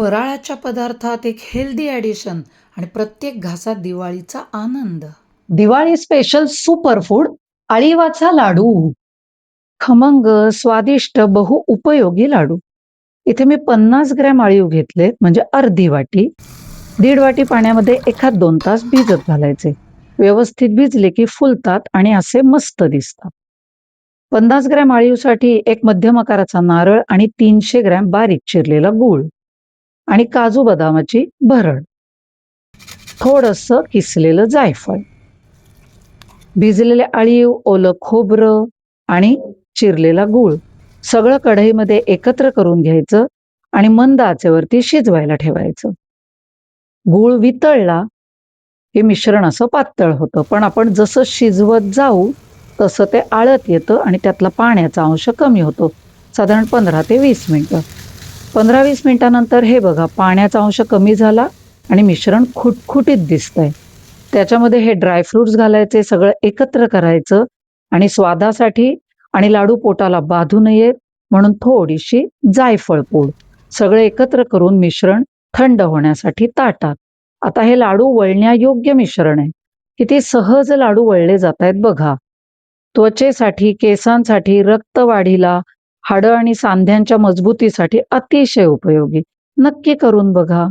फराळाच्या पदार्थात एक healthy addition आणि प्रत्येक घासात दिवाळीचा आनंद. दिवाळी स्पेशल सुपर फूड अळीवाचा लाडू. खमंग स्वादिष्ट बहु उपयोगी लाडू. इथे मी पन्नास ग्रॅम अळीव घेतले म्हणजे अर्धी वाटी. दीड वाटी पाण्यामध्ये एखाद दोन तास भिजत घालायचे. व्यवस्थित भिजले की फुलतात आणि असे मस्त दिसतात. पन्नास ग्रॅम अळीवसाठी एक मध्यम आकाराचा नारळ आणि तीनशे ग्रॅम बारीक चिरलेला गूळ. आणि काजू बदामाची भरड. थोडस किसलेलं जायफळ. भिजलेले अळीव ओलं खोबरं आणि चिरलेला गूळ. सगळं कढईमध्ये एकत्र करून घ्यायचं आणि मंद आचेवरती शिजवायला ठेवायचं. गूळ वितळला हे मिश्रण असं पातळ होतं पण आपण जसं शिजवत जाऊ तसं ते आळत येतं आणि त्यातला पाण्याचा अंश कमी होतो. साधारण पंधरा ते वीस मिनटं. पंधरा वीस मिनटानंतर हे बघा पाण्याचा अंश कमी झाला आणि मिश्रण खुटखुटीत दिसतंय. त्याच्यामध्ये हे ड्रायफ्रुट्स घालायचे सगळं एकत्र करायचं आणि स्वादासाठी आणि लाडू पोटाला बाधू नयेत म्हणून थोडीशी जायफळ पूड सगळे एकत्र करून मिश्रण थंड होण्यासाठी ताटात. आता हे लाडू वळण्यायोग्य मिश्रण आहे. किती सहज लाडू वळले जात आहेत बघा. त्वचेसाठी केसांसाठी रक्तवाढीला हाडं आणि सांध्यांच्या मजबूतीसाठी अतिशय उपयोगी. नक्की करून बघा.